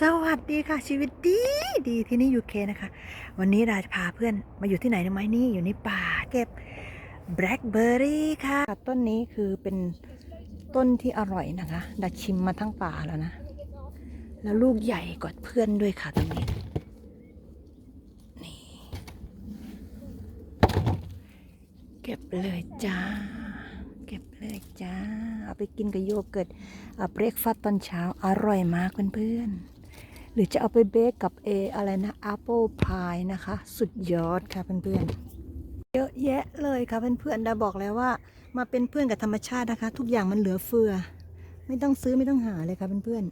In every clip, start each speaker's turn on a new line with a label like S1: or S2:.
S1: สวัสดีค่ะ ชีวิตดีดีที่นี่ยูเคนะคะ วันนี้ราจะพาเพื่อนมาอยู่ที่ไหนนะไหมนี่อยู่ในป่าเก็บแบล็คเบอร์รี่ค่ะ ต้นนี้คือเป็นต้นที่อร่อยนะคะดาชิมมาทั้งป่าแล้วนะ แล้วลูกใหญ่กว่าเพื่อนด้วยค่ะตรงนี้นี่เก็บเลยจ้า เก็บเลยจ้า เอาไปกินกับโยเกิร์ตเบรกฟาสตอนเช้าอร่อยมากเพื่อนๆ หรือจะเอาไปเบคกับเออะไรนะแอปเปิลพายนะคะ สุดยอดค่ะเพื่อนๆเยอะแยะเลยค่ะเพื่อนๆดาบอกแล้วว่า มาเป็นเพื่อนกับธรรมชาตินะคะ ทุกอย่างมันเหลือเฟือ ไม่ต้องซื้อไม่ต้องหาเลยค่ะเพื่อน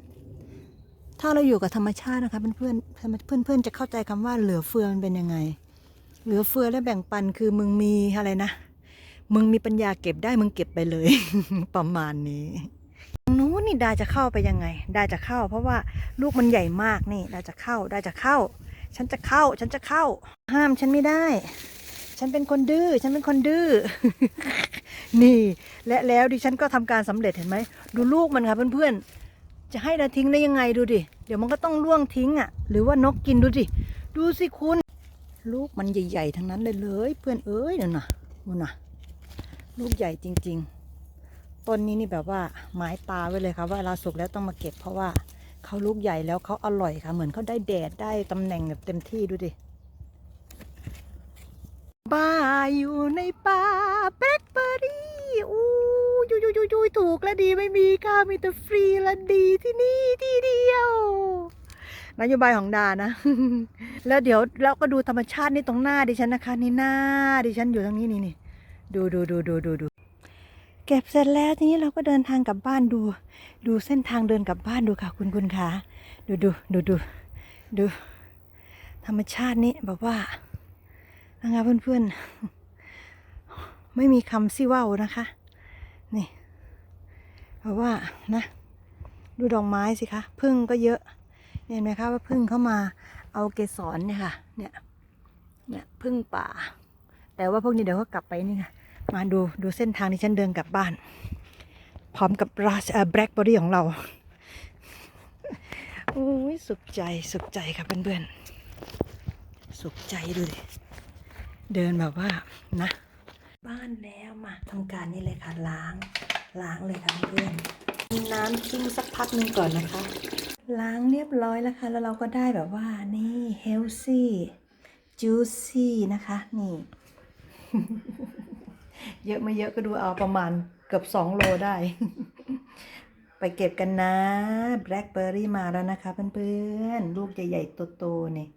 S1: ๆถ้าเราอยู่กับธรรมชาตินะคะเพื่อนๆเพื่อนๆจะเข้าใจคำว่าเหลือเฟือมันเป็นยังไง เหลือเฟือและแบ่งปันคือมึงมีอะไรนะมึงมีปัญญาเก็บได้มึงเก็บไปเลย ประมาณนี้ ตรงนู้นนี่ดาจะเข้าไปยังไง ดาจะเข้า เพราะว่าลูกมันใหญ่มากนี่ ดาจะเข้า ดาจะเข้า ฉันจะเข้า ฉันจะเข้า ห้ามฉันไม่ได้ ฉันเป็นคนดื้อ ฉันเป็นคนดื้อ นี่ และแล้วดิฉันก็ทำการสำเร็จเห็นไหม ดูลูกมันค่ะเพื่อนๆ จะให้ดาทิ้งได้ยังไงดูดิ เดี๋ยวมันก็ต้องล่วงทิ้งอะ หรือว่านกกินดูดิ ดูสิคุณ ลูกมันใหญ่ๆทั้งนั้นเลยเลย เพื่อนเอ้ยนั่นน่ะนู่นนะลูกใหญ่จริง ๆ ต้นนี้นี่แบบว่าหมายตาไว้เลยค่ะว่าเวลาสุกแล้วต้องมาเก็บเพราะว่าเขาลูกใหญ่แล้วเขาอร่อยค่ะ เหมือนเขาได้แดดได้ตำแหน่งแบบเต็มที่ดูดิบ้าอยู่ในป่าแบล็คเบอร์รี่อู้ยุยยุยยุยถูกและดีไม่มีค่ะมีแต่ฟรีและดีที่นี่ที่เดียวนโยบายของดานะ แล้วเดี๋ยวเราก็ดูธรรมชาตินี่ตรงหน้าดิฉันนะคะ นี่หน้าดิฉันอยู่ตรงนี้นี่นี่ดูดูดูดูดูดู เก็บเสร็จแล้วทีนี้เราก็เดินทางกลับบ้านดู ดูเส้นทางเดินกลับบ้านดูค่ะ คุณคุณคะดูดูดูดูดู ธรรมชาตินี้แบบว่านะคะเพื่อนๆ ไม่มีคำซิว่านะคะ นี่เพราะว่านะ ดูดอกไม้สิคะพึ่งก็เยอะ เห็นไหมคะว่าพึ่งเข้ามาเอาเกสรเนี่ยค่ะ เนี่ยเนี่ยพึ่งป่า แต่ว่าพวกนี้เดี๋ยวก็กลับไปนี่ค่ะ มาดูดูเส้นทางที่ฉันเดินกลับบ้าน พร้อมกับราชแบล็คเบอรี่ของเราโอ้ยสุขใจสุขใจค่ะเพื่อนๆสุขใจดูดิเดินแบบว่านะ บ้านแล้วมาทำการนี่เลยค่ะล้าง ล้างเลยค่ะเพื่อนน้ำทิ้งสักพักหนึ่งก่อนนะคะ ล้างเรียบร้อยแล้วค่ะ แล้วเราก็ได้แบบว่านี่เฮลซี่จูซี่นะคะ นี่ เยอะไม่เยอะก็ดูเอาประมาณเกือบสองโลได้ ไปเก็บกันนะแบล็คเบอร์รี่มาแล้วนะคะเพื่อนๆ ลูกใหญ่ๆโตๆนี่